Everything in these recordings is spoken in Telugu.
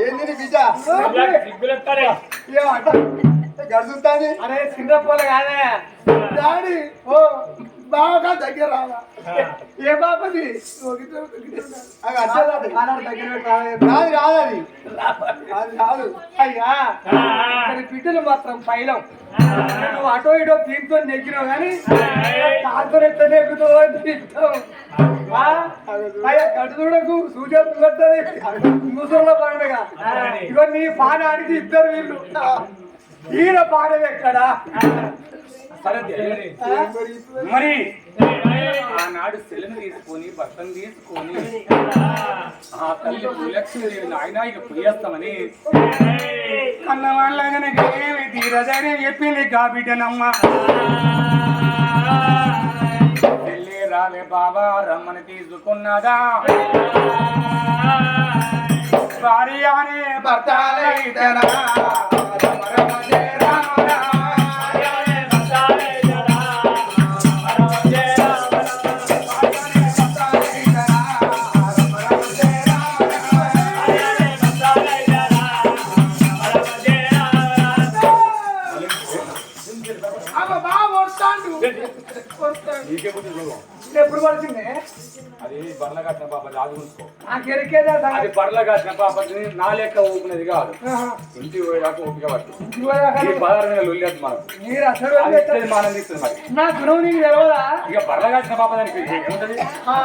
ఏంది నీ గడుచుతాని అరే చిన్నపోలే కాదే డాడీ ఓ బాగా దగ్గర రావా ఏ బాపది రాదు రాదు అది అది రాదు అయ్యా ఇక్కడి బిడ్డలు మాత్రం పైలం నువ్వు అటో ఇటో దీంతో నెగ్గినావు కానీ దాంతో ఎట్లా నెగ్గుతావు చూడకు సూచన పడ్డది ముసలిలో పండుగ ఇగో నీ పాన ఆడికి ఇద్దరు వీళ్ళు. ఈయన పాడదు ఎక్కడా. మరి ఆనాడు సెలను తీసుకొని భర్తను తీసుకొని ఆ తల్లి లక్ష్మీదేవి నాయన ఇక పోయేస్తామని. కన్న వాళ్ళగానే తీరదని చెప్పింది కాబిడ్డనమ్మ రాలే బాబా రమ్మని తీసుకున్నదా భార్య అనే భర్త ఎప్పుడు పడుతుంది అది బర్ల కట్టిన పాప ఉంచుకో. ఎరికేదా అది బర్ల కట్టిన పాప నా లెక్క ఊపినది కాదు. ఇంటికి పోయేదాకా ఓపిక పట్టు. పదహారు నెలలు మనకు. మీరు అసలు అది మనం తీస్తుంది మరి. నా గురువు నీకు తెలవదా? ఇక బర్ల కట్టిన పాప దానికి ఏముంటది? ఆ,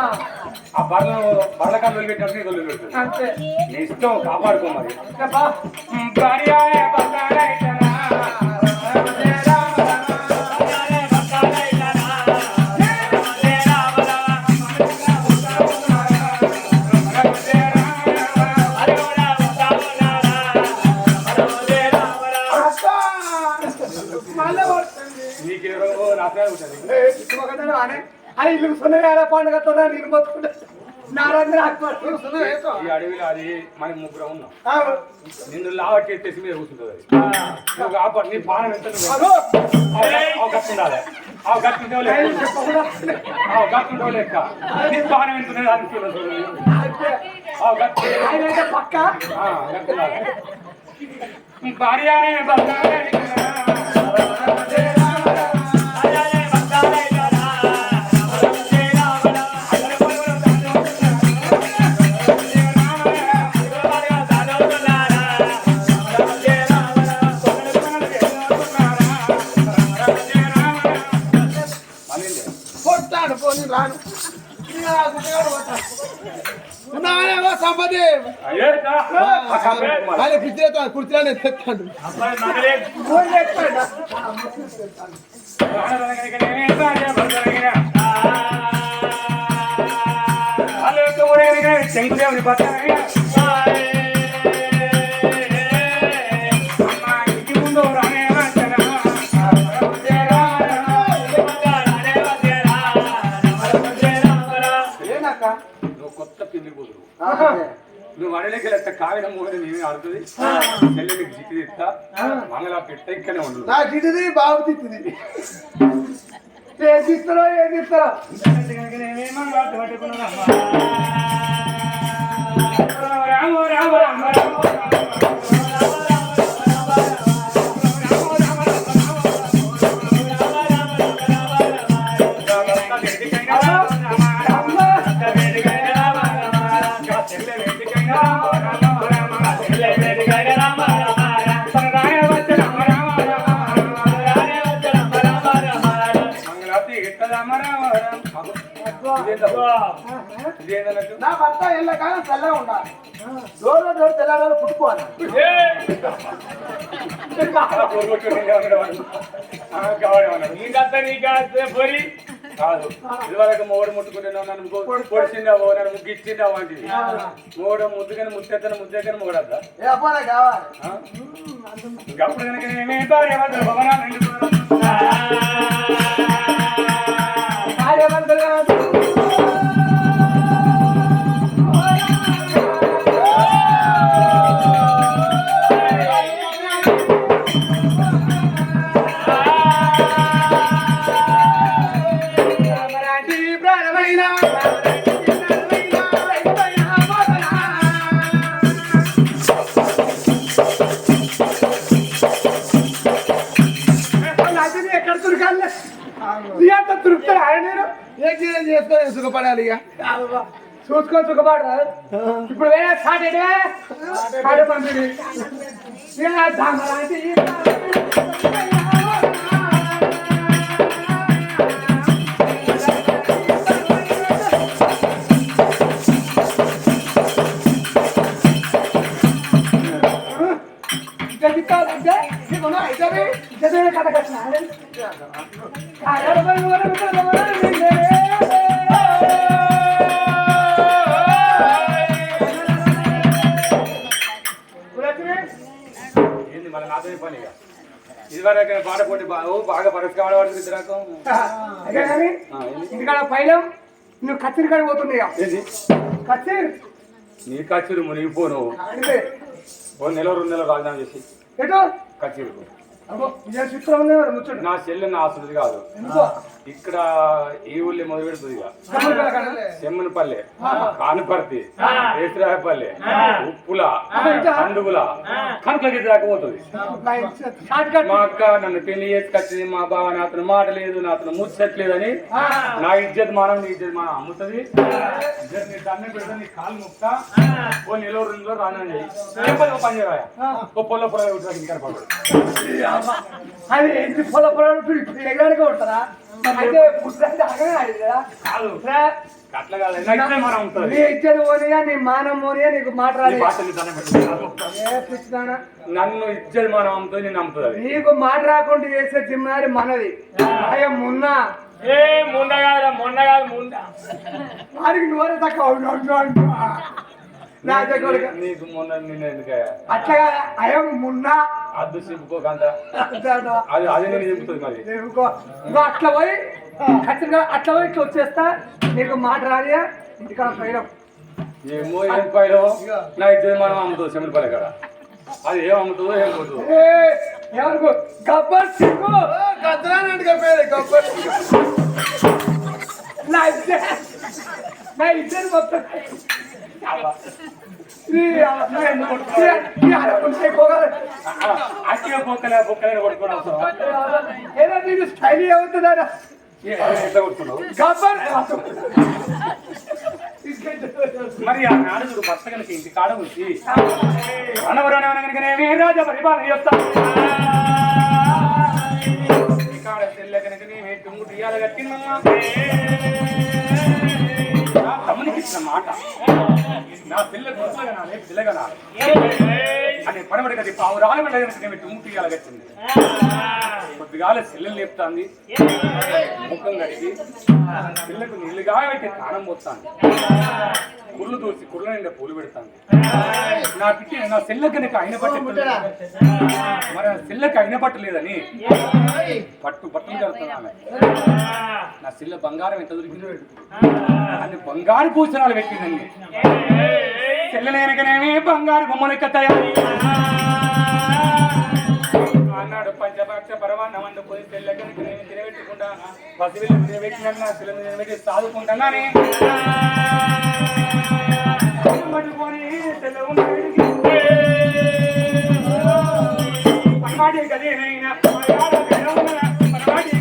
బర్రెలు బర్ల కళ్ళు నీకు వదిలిపెడుతుంది. అంతే. నీ ఇష్టం కాపాడుకో మరి. ఇంకా బా. భార్య భర్తలైతనా. మళ్ళీ పడుతుంది నీకు ఏ రోగం నాకే ఉంటుంది. అరే ఇల్లు సున్నగాల పండుగ తోడా నేను బతుకుంటా నారాయణ ఈ అడవిలో అది మన ముగ్గురం ఉన్నాం నిన్ను లావట్టి ఎత్తేసి మీద కూర్చుంటుంది అది నువ్వు కాపాడు నీ పానం ఎంత నువ్వు అవు గట్టు ఉండాలి అవు గట్టు ఉండే లెక్క నీ పానం ఎంత అది ఆయన పక్క ఆ, గట్టు ఉండాలి భార్య అనే భర్త పిచ్చితో కుర్చీలో తెస్తాడు శంకుదేవుని నువ్వు కొత్త పిండి కూతురు. అడలేక లెక్క కాగితం మూగని నేనే ఆడుతుంది. చెల్లెకి జిట్టి ఇస్తా మంగళ పెట్ట ఇక్కడే ఉండు. నా గిటిది బాబు తిట్టింది. ఏది ఇస్తారో ఏది ఇస్తారో. రామ రామ రామ ఇదేంటన్నట్టు నా భర్త ఎల్లకాలం చల్లగా ఉండాలి డోర్ డోర్ తెల్లారాలు పుట్టుకోవాలి కాదు ఇదివరకు మూడు ముట్టుకుంటున్నావు నన్ను పొడిచిండావో నన్ను ముగ్గిచ్చిండావో అంటే మూడు ముద్దుకని ముత్తెత్తని ముద్దెక్కని మూడద్దా ఏ కావాలి. ఇంకప్పుడు కనుక నేనే భార్య భవనాలు రెండు భార్యాభర్తలు చూసుకొని సుఖపడరా ఇప్పుడు వేరే స్టార్ట్ అయితే? స్టార్ట్ పంపిణీ కథ కట్టిన? ఏంది మళ్ళీ నాతో పని ఇక. ఇదివరకు పాట పోటీ బాగా పరిష్కారం పడుతుంది కానీ ఇంటికాడ పైలం నువ్వు పోతుంది ఇక. ఏంది? కత్తిరి నీ కచ్చిరు మునిగిపోను ఓ నెల రెండు నెలలు రాజధాని చేసి. ఎటు? కచ్చిరు నా చెల్లె నా ఆస్తుంది కాదు. ఇక్కడ ఈ ఊళ్ళో మొదలు పెడుతుంది. సెమ్మనపల్లె. కానపర్తి రేసరాయపల్లె ఉప్పుల పండుగుల కనుకలకి దాకా పోతుంది షార్ట్ కట్ మా అక్క నన్ను పెళ్ళి చేసుకొచ్చింది మా బావ నాతను మాట లేదు నాతను ముచ్చట్లేదని. నా ఇజ్జత్ మానం నీ ఇజ్జత్ మానం అమ్ముతుంది. ఇజ్జత్ నీ దండం పెడతా నీ కాలు ముక్త. ఓ నెల రెండు రానండి. ఏం పని చేయవా? ఓ పొల ఉంటా ఇంకా పడు అది పొల ఎగడానికి కదా. అట్లా కాదు. నా ఇజ్జత్ మానం నీ అమ్ముతుంది ఇచ్చేది నీ మానం నీకు మాట నన్ను మానం అమ్ముతుంది నేను అమ్ముతుంది నీకు రాకుండా చేసే జిమ్మాడి మనది. మున్నా. ఏ ముండ కాదు మొన్న కాదు ముండ వారికి నోరే తక్కువ. నీకు మొన్న నిన్న ఎందుకయ్యా? అట్లా అయ్యం మున్నా. అంతే అంటావా? అది అది నేను చెబుతుంది మరి. ఇంకో అట్లా పోయి ఖచ్చితంగా అట్లా పోయి ఇట్లా వచ్చేస్తా. నీకు మాట రానియా? ఇంటికాడ పైన ఏమో ఏం పైలో నా ఇద్దరు మనం అమ్ముతుంది సెమిడిపల్లి కాడ. అది ఏం అమ్ముతుందో ఏం పోతుందో. ఎవరికి? గబ్బర్ సింగ్! గద్దరానండి చెప్పేది గొప్ప నా ఇద్దరు నా ఇద్దరు మొత్తం ఈ ఈ ఆడకుంటే పోగలరు. అట్టిగా బొక్కలే బొక్కలే కొట్టుకోవడం ఏదో నీకు స్టైల్ ఏమవుతుందా మరి ఆ నాడు భర్త కనుక ఇంటి కాడ వచ్చి అనవరణ కనుకనేమి రాజా పరిపాలన చేస్తా కాడ తెల్ల కనుకనే తుంగు తీయాల కట్టిందమ్మా తమ్మునికి ఇచ్చిన మాట నా పిల్ల పిల్లగనాలి పిల్లగనాలి అని పడబడి కది పావు రాలి వెళ్ళ కనుకనేమి తుంగు తీయాల కట్టింది కొద్దిగాల సెల్లెలు లేపుతాంది. ముఖం కడిగి పిల్లకు నీళ్ళుగా పెట్టి తానం పోతాంది కుళ్ళు దూసి కుళ్ళ నిండా పూలు పెడతాను నా పిట్టి నా సెల్ల కనుక అయిన పట్టు మరి సెల్లకి అయిన పట్టు లేదని పట్టు బట్టలు కడుతున్నాను నా సెల్ల బంగారం ఎంత దొరికిందో అన్ని బంగారు పూసరాలు పెట్టిందండి. సెల్ల బంగారు గుమ్మలెక్క ఎక్క తయారు. అన్నాడు పంచపక్ష పరమాన్నం వండుకొని తెల్ల కనుక నేను తినబెట్టుకుంటా పసివిల్లు తినబెట్టినా నా పిల్లలు తినబెట్టి సాదుకుంటున్నానే. పట్టుకొని పరమాటి పరమాటి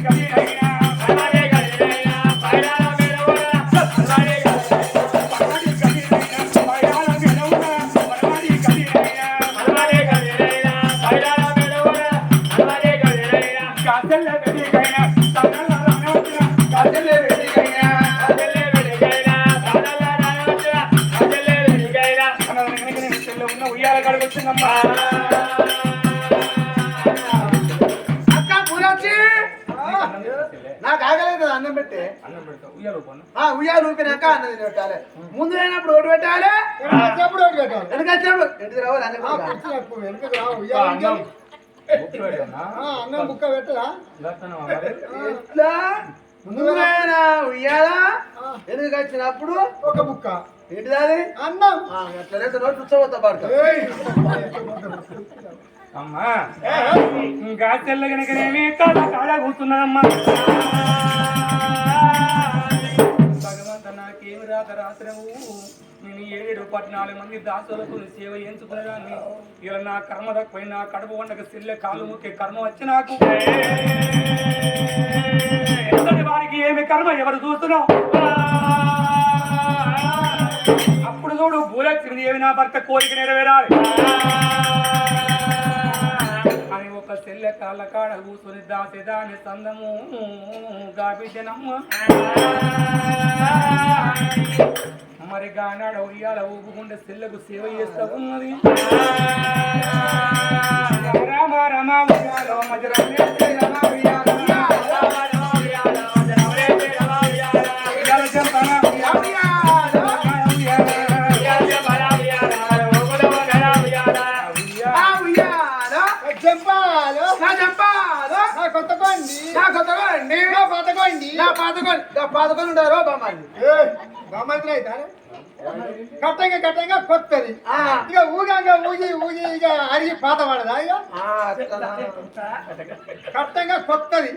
వెనకొచ్చినప్పుడు ఎటు రావాలి? అన్నం బుక్క. పెట్టరా ఎట్లా? లేనా ఉయ్యాలా వెనుక వచ్చినప్పుడు? ఒక బుక్క. ఏంటిది అది? అన్నం. రోజు. అమ్మా ఇంకా తెల్ల కనుకనేమి కాడ కాడ కూర్చున్నదమ్మా భగవంత నాకేమి రాక రాత్రము. నేను ఏడు పద్నాలుగు మంది దాసులకు సేవ ఎంచుకునేదాన్ని ఇలా నా కర్మ తక్కువ కడుపు వండక సిల్లె కాలు ముక్కే కర్మ వచ్చి నాకు. ఎంతటి వారికి ఏమి కర్మ ఎవరు చూస్తున్నావు అప్పుడు చూడు భూలక్ష్మిది ఏమి నా భర్త కోరిక నెరవేరాలి. అని ఒక చెల్లె కాళ్ళ కాడ కూసుని దాసి దాని సందము గాబిడ్డనమ్మ మరి గానాడ ఉయ్యాల ఊపుకుంటే చెల్లెకు సేవ చేస్తా ఉన్నది పాతకొని ఉండారో బామ్మాది బామ్మతులు అవుతారు కట్టంగా కట్టంగా కొత్తది. ఇక ఊగంగా ఊగి ఊగి ఇక అరిగి పాత పడదా ఇక కట్టంగా కొత్తది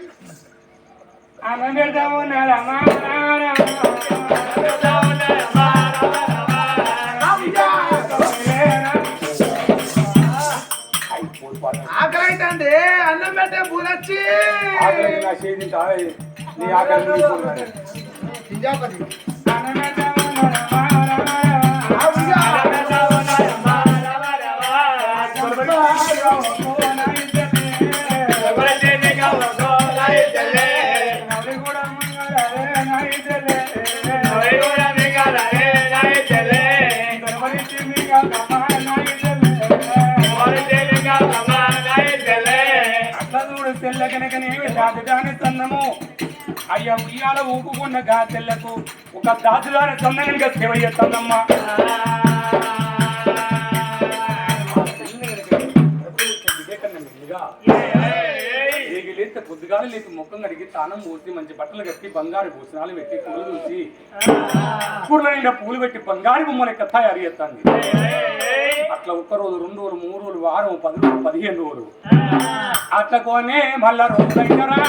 ఆమె పెడతాము నరమా ఆకలి అయితే అన్నం పెట్టే పూలొచ్చి నా చేతి నీ ఆకలి నువ్వు చూడాలి. సింజాపతి ఆమె సన్నము అయ్యా ఉయ్యాల ఊపుకున్న గా ఒక దాచుదాని సన్న సేవ చేస్తానమ్మా. చేస్తుందమ్మా పొద్దుగాల లేక ముఖం కడిగి తానం పోసి మంచి బట్టలు కట్టి బంగారు భూషణాలు పెట్టి పూలు చూసి పూల నిండా పూలు పెట్టి బంగారు బొమ్మల కథ తయారు అట్లా ఒక్క రోజు రెండు రోజులు మూడు రోజులు వారం పది రోజులు పదిహేను రోజులు. అట్లా కొనే మళ్ళా రోజులైనరా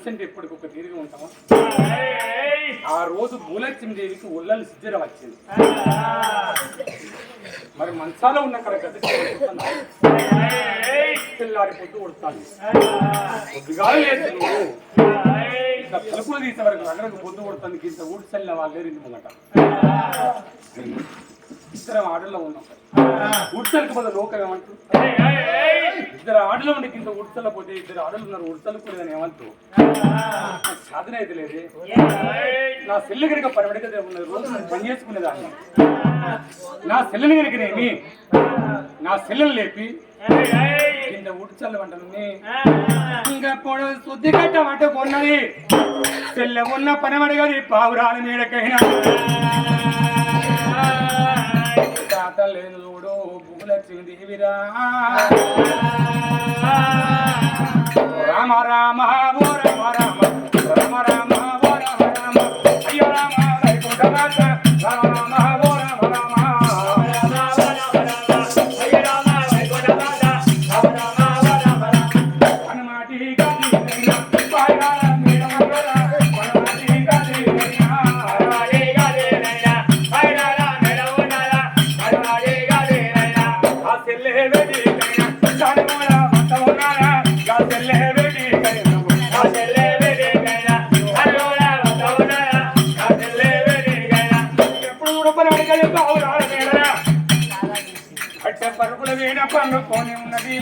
మనిషి అంటే ఎప్పటికొక తీరుగా ఉంటామా? ఆ రోజు భూలక్ష్మి దేవికి ఉల్లలు సిద్ధర వచ్చింది. మరి మంచాలో ఉన్న గత తెల్లారి పొద్దు కొడుతాను పొద్దుగా లేదు. తలుపులు తీసే వరకు అందరికి పొద్దు కొడుతుంది. ఇంత ఊడి చల్లిన వాళ్ళే రెండు ముంగట ఇద్దరం ఆటల్లో ఉన్నాం. ఉడ్చలకు పోతే లోకం ఏమంటారు ఇద్దరు ఆటలో ఉండి ఇంత పోతే ఇద్దరు ఆటలు ఉన్నారు కూడా ఏమంటారు? సాధన అయితే లేదే. నా సెల్లు కనుక పరమడిక ఉన్నది రోజు నేను పని చేసుకునేదాన్ని. నా సెల్లుని కనుకనేమి నా సెల్లుని లేపి కింద ఉడిచల్ల వంటలని ఇంకా పొడ శుద్ధి కట్ట వంట కొన్నది. సెల్ల ఉన్న పనమడిగది పావురాల మీడకైనా. తాత లేదు చూడు భూలక్ష్మి దేవిరా రామ రామ రామ రామ బావురాల మేడరా అట్ట పరుగుల వీణ పండుకొని ఉన్నది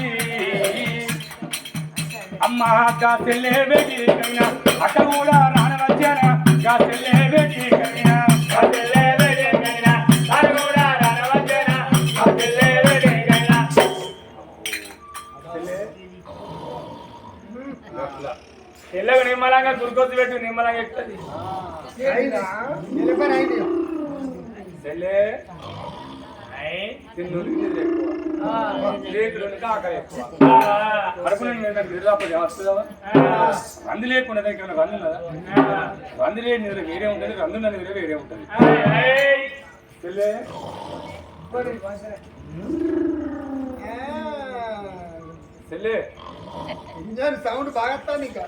అమ్మ గా తెల్లే బేటి కవిన అట్ట కూడా రానవచ్చాన గా తెల్లే బేటి కవిన గా తెల్లే బేటి కవిన అట్ట కూడా రానవచ్చాన గా తెల్లే బేటి కవిన తెల్లగా నిమ్మలంగా గురికొచ్చి పెట్టు నిమ్మలంగా ఎక్కుతుంది రంది లేకుండా దగ్గర రంది ఉన్నదా? రంది లేని నిద్ర వేరే ఉంటుంది రంది నిద్ర వేరే ఉంటుంది. తెల్లే తెల్లే ఇంజన్ సౌండ్ బాగా ఇంకా.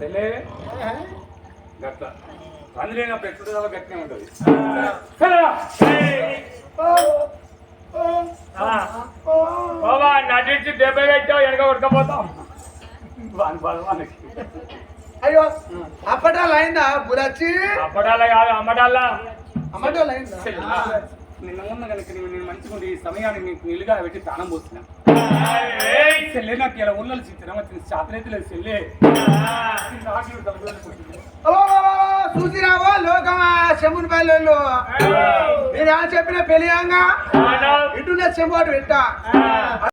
తెల్లే గట్ల. లేనప్పుడు ఎప్పుడు గట్టినే ఉంటుంది. బాబా నటించి దెబ్బ పెట్టావు వెనక ఉడకపోతాం వాని బాధ వానికి అయ్యో అప్పటాలు అయిందా? బురచ్చి అప్పడాల కాదు అమ్మడాలా. అమ్మటాలు అయిందా. నిన్న మొన్న కనుక నేను మంచిగా ఈ సమయాన్ని నీకు నిలుగా పెట్టి దానం పోస్తున్నా సెల్లే నాకు ఇలా ఊళ్ళో చిత్రం వచ్చింది. చేతనైతే లేదు సెల్లే చూసిరావో లోకమా? చెముని పల్లెళ్ళు నేను చెప్పిన పెళ్ళియాంగా ఇటున్న చెంబోటు పెట్టా